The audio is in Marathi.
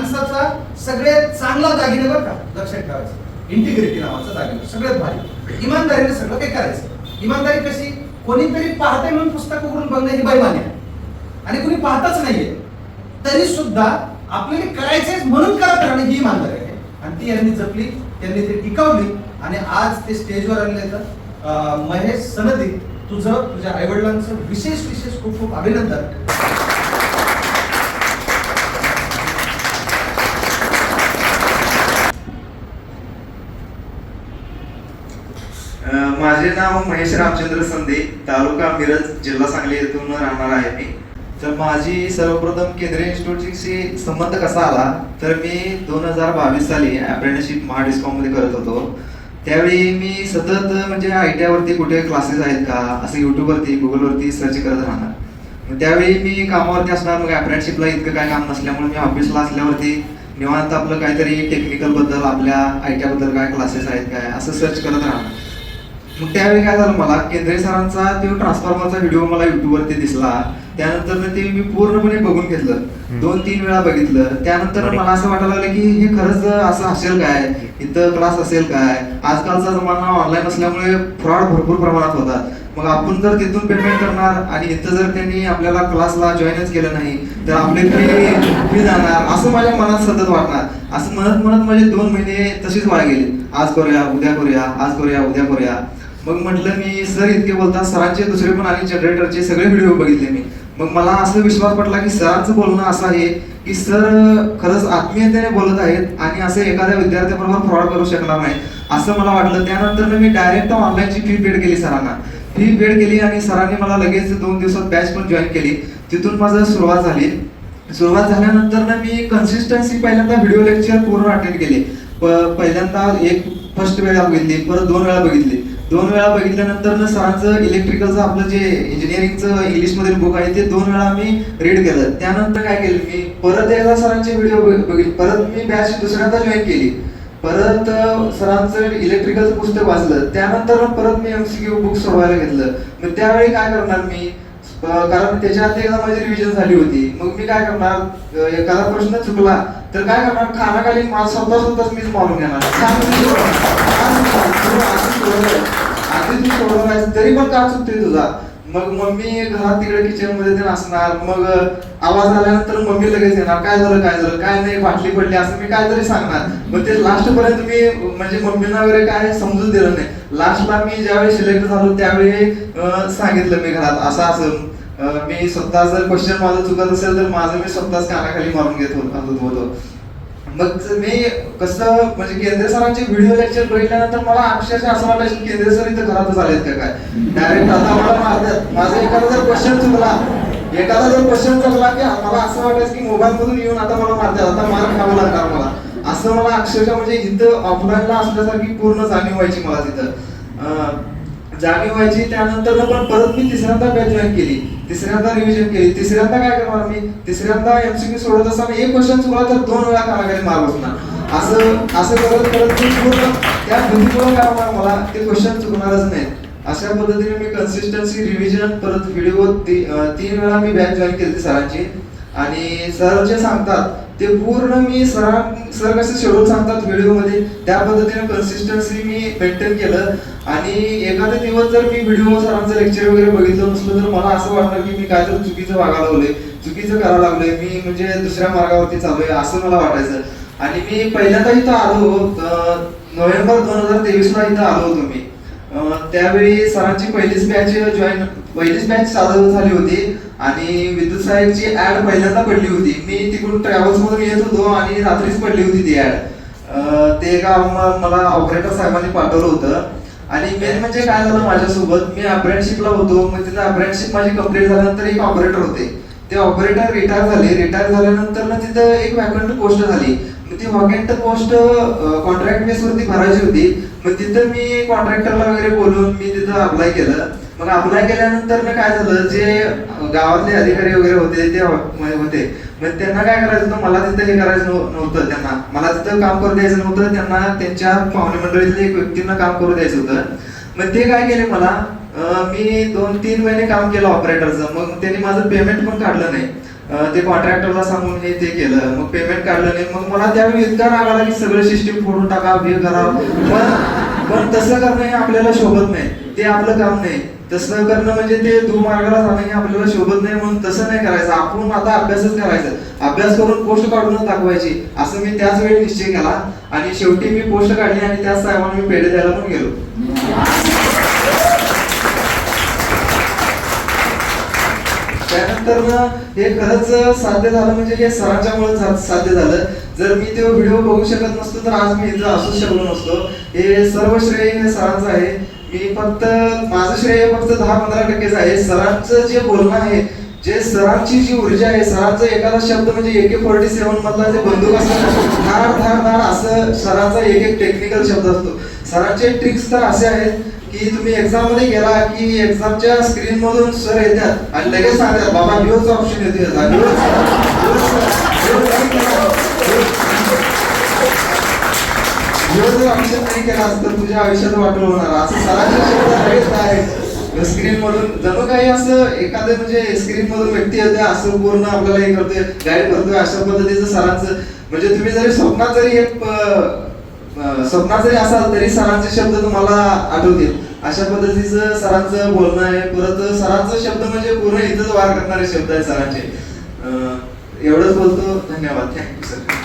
माणसाचा सगळ्यात चांगला दागिने बरं का? लक्षात ठेवायचं. इंटिग्रिटी नावाचा दागिना सगळ्यात भारी. इमानदारीने सगळं काही करायचं. इमानदारी कशी? कोणीतरी पाहते म्हणून पुस्तक उघडून बघणं ही बैमानी आहे. आणि कोणी पाहताच नाहीये तरी सुद्धा आपल्याला करायचंय म्हणून करत राहणे ही इमानदारी आहे. आणि ती यांनी जपली त्यांनी ती टिकवली आणि आज ते स्टेजवर आणले तर महेश सनदी तुझं तुझ्या आईवडिलांचं विशेष विशेष खूप खूप अभिनंदन. माझे नाव महेश रामचंद्र संदे तालुका मिरज जिल्हा सांगली येथून राहणार आहे मी. तर माझी सर्वप्रथम केंद्रीय इन्स्टिट्यूटशी संबंध कसा आला? तर मी दोन हजार बावीस साली अप्रेंटिसशिप महाडिस्कॉममध्ये करत होतो. त्यावेळी मी सतत म्हणजे आय टी आयवरती कुठे क्लासेस आहेत का? असं यूट्यूबवरती गुगलवरती सर्च करत राहणार. मग त्यावेळी मी कामावरती असणार मग अप्रेंटिसशिपला इतकं काय काम नसल्यामुळे मी ऑफिसला असल्यावरती निवांत आपलं काहीतरी टेक्निकलबद्दल आपल्या आय टी आयबद्दल काय क्लासेस आहेत काय असं सर्च करत राहणार. मग त्यावेळी काय झालं मला केंद्रे सरांचा तो ट्रान्सफॉर्मरचा व्हिडिओ मला युट्यूब वरती दिसला. त्यानंतर ते मी पूर्णपणे बघून घेतलं. दोन तीन वेळा बघितलं. त्यानंतर मला असं वाटायला लागलं की हे खरंच असं असेल काय? इथं क्लास असेल काय? आजकालचा जमाना ऑनलाईन असल्यामुळे फ्रॉड भरपूर प्रमाणात होतात. मग आपण जर तिथून पेमेंट करणार आणि इथं जर त्यांनी आपल्याला क्लासला जॉईनच केलं नाही तर आपले फी जाणार? असं माझ्या मनात सतत वाटणार. असं म्हणत म्हणत माझे दोन महिने तशीच वाया गेले. आज करूया उद्या करूया आज करूया उद्या करूया. मग म्हटलं मी सर इतके बोलतात सरांचे दुसरे पण आणि जनरेटरचे सगळे व्हिडिओ बघितले मी. मग मला असं विश्वास पटला की सरांचं बोलणं असं आहे की सर खरंच आत्मीयतेने बोलत आहेत आणि असं एखाद्या विद्यार्थ्याबरोबर फ्रॉड करू शकणार नाही. असं मला वाटलं. त्यानंतर मी डायरेक्ट ऑनलाईनची फी पेड केली सरांना. फी पेड केली आणि सरांनी मला लगेच दोन दिवसात बॅच पण जॉईन केली. तिथून माझं सुरुवात झाली. सुरुवात झाल्यानंतर ना मी कन्सिस्टन्सी पहिल्यांदा व्हिडिओ लेक्चर पूर्ण अटेंड केले. प- पहिल्यांदा एक फर्स्ट वेळा बघितली परत दोन वेळा बघितली. दोन वेळा बघितल्यानंतर ना सरांचं इलेक्ट्रिकलचं आपलं जे इंजिनिअरिंगचं इंग्लिश मधील बुक आहे ते दोन वेळा मी रीड केलं. त्यानंतर काय केलं मी? परत एकदा सरांचे व्हिडिओ बघितले. परत मी बॅच दुसऱ्यांदा जॉईन केली. परत सरांचं इलेक्ट्रिकलचं पुस्तक वाचलं. त्यानंतर परत मी एमसीक्यू बुक सोडवायला घेतलं. मग त्यावेळी काय करणार मी? कारण त्याच्या आधी एकदा माझी रिव्हिजन झाली होती. मग मी काय करणार? एखादा प्रश्न चुकला तर काय करणार? खानाखाली माझ स्वतः स्वतःच मीच मारून घेणार. आधी तू तरी पण का चुकते तुझा मग मम्मी घरात तिकडे किचनमध्ये ते असणार मग आवाज आल्यानंतर मम्मी लगेच येणार काय झालं काय झालं काय नाही बाटली पडली असं मी काय तरी सांगणार. मग ते लास्ट पर्यंत मी म्हणजे मम्मीना वगैरे काय समजून दिलं नाही लास्टला मी ज्यावेळी सिलेक्ट झालो त्यावेळी सांगितलं मी घरात असं असं मी स्वतः जर क्वेश्चन माझं चुकत असेल तर माझं मी स्वतःच कानाखाली मारून घेत होतो होतो. मग मी कसं म्हणजे केंद्र सरांचे व्हिडिओ लेक्चर बघितल्यानंतर मला अक्षरशः असं वाटायचं की केंद्र सर इथं घरातच आलेत का काय? डायरेक्ट आता मला मारतात माझा एखादा जर क्वेश्चन चुकला एखादा जर क्वेश्चन चुकला की मला असं वाटायचं की मोबाईल मधून येऊन आता मला मारतात आता मार खावं लागणार मला. असं मला अक्षरशः म्हणजे इथं ऑफलाईनला असल्यासारखी पूर्ण जाणीव व्हायची मला तिथं. जाणीव व्हायची त्यानंतर पण परत मी तिसऱ्यांदा बॅच जॉईन केली? तिसऱ्यांदा रिव्हिजन केली. तिसऱ्यांदा काय करणार मी? तिसऱ्यांदा एमसीक्यू सोडत असताना एक क्वेश्चन चुकला तर दोन वेळा कानाखाली मार बसणार असं असं करत करत मी पूर्ण त्या भीतीमुळे काय होणार मला? ते क्वेश्चन चुकणारच नाही. अशा पद्धतीने मी कन्सिस्टन्सी रिव्हिजन परत व्हिडिओ तीन वेळा मी बॅच जॉईन केली सरांची. आणि सर जे सांगतात ते पूर्ण मी सर सर कसे शेड्यूल सांगतात व्हिडिओमध्ये त्या पद्धतीने कन्सिस्टन्सी मी मेंटेन केलं. आणि एखादा दिवस जर मी व्हिडिओ सरांचं लेक्चर वगैरे बघितलं नसलं तर मला असं वाटलं की मी काहीतरी चुकीचं वागायला लागलोय चुकीचं करायला लागलोय मी म्हणजे दुसऱ्या मार्गावरती चाललोय असं मला वाटायचं. आणि मी पहिल्यांदा इथं आलो नोव्हेंबर दोन हजार तेवीस ला इथं आलो होतो मी. त्यावेळी सरांची पहिलीच बॅच जॉईन पहिलीच बॅच सादर झाली होती आणि विद्युत साहेबची ऍड पहिल्यांदा पडली होती. मी तिकडून ट्रॅव्हल्स मधून येत होतो आणि रात्रीच पडली होती ती ऍड ते काम मला ऑपरेटर साहेबांनी पाठवलं होतं. आणि मेन म्हणजे काय झालं माझ्यासोबत? मी अप्रेंटशिपला होतो. मग तिथं अप्रेंटशिप माझी कंप्लीट झाल्यानंतर एक ऑपरेटर होते. ते ऑपरेटर रिटायर झाले. रिटायर झाल्यानंतर ना तिथं एक वॅकंट पोस्ट झाली. ती ती वॅकंट पोस्ट कॉन्ट्रॅक्ट बेसवरती भरायची होती. मग तिथं मी कॉन्ट्रॅक्टरला वगैरे बोलून मी तिथं अप्लाय केलं. मग अप्लाय केल्यानंतर ना काय झालं जे गावातले अधिकारी वगैरे होते ते हो, होते. मग त्यांना काय करायचं होतं मला तिथं हे करायचं नव्हतं त्यांना. मला तिथं काम करू द्यायचं नव्हतं त्यांना त्यांच्या पाहुणे मंडळीतल्या एक व्यक्तींना काम करू द्यायचं होतं. मग ते काय केले मला मी दोन तीन महिने काम केलं ऑपरेटरचं मग त्यांनी माझं पेमेंट पण काढलं नाही. ते कॉन्ट्रॅक्टरला सांगून हे ते केलं. मग पेमेंट काढलं नाही. मग मला त्यावेळी इतका राग आला की सगळं सिस्टीम फोडून टाका हे करा. पण पण तसं करणं हे आपल्याला शोभत नाही. ते आपलं काम नाही. तसं करणं म्हणजे ते दुमार्गाला जाणं हे आपल्याला शोभत नाही. म्हणून तसं नाही करायचं. आपण आता अभ्यासच करायचं. अभ्यास करून पोस्ट काढूनच दाखवायची. असं मी त्याच वेळी निश्चय केला. आणि शेवटी मी पोस्ट काढली आणि त्याच साहेबांना मी पेढे द्यायला पण गेलो. त्यानंतर ना हे खरंच साध्य झालं म्हणजे हे सरांच्यामुळे झा- साध्य झालं. जर मी तो व्हिडिओ बघू शकत नसतो तर आज मी इथं असू शकलो नसतो. हे सर्व श्रेय हे सरांचं आहे. मी फक्त माझं श्रेय फक्त दहा पंधरा टक्केच आहे. सरांचं जे बोलणं आहे जे सरांची जी ऊर्जा आहे सरांचा एखादा शब्द म्हणजे ए के फोर्टी सेव्हन मधला जे बंदूक असतो धार धार धार असं सरांचा एक एक टेक्निकल शब्द असतो. सरांचे ट्रिक्स तर असे आहेत की तुम्ही एक्झाममध्ये गेला की एक्झामच्या स्क्रीन मधून सर येतात आणि लगेच सांगतात बाबा न्यूज ऑप्शन येते ऑप्शन नाही केला तर तुझ्या आयुष्यात वाटलं होणार. असं सरांच्या शब्द लगेच आहे. स्क्रीन मधून जणू काही असं एखादं म्हणजे स्क्रीन मधून व्यक्ती येते असं पूर्ण आपल्याला हे करतोय गाईड करतोय अशा पद्धतीचं सरांचं. म्हणजे तुम्ही जरी स्वप्नात जरी एक स्वप्नात जरी असाल तरी सरांचे शब्द तुम्हाला आठवतील. अशा पद्धतीचं सरांचं बोलणं आहे. परत सरांचं शब्द म्हणजे पूर्ण इथंच वार करणारे शब्द आहे सरांचे. एवढंच बोलतो. धन्यवाद. Thank you sir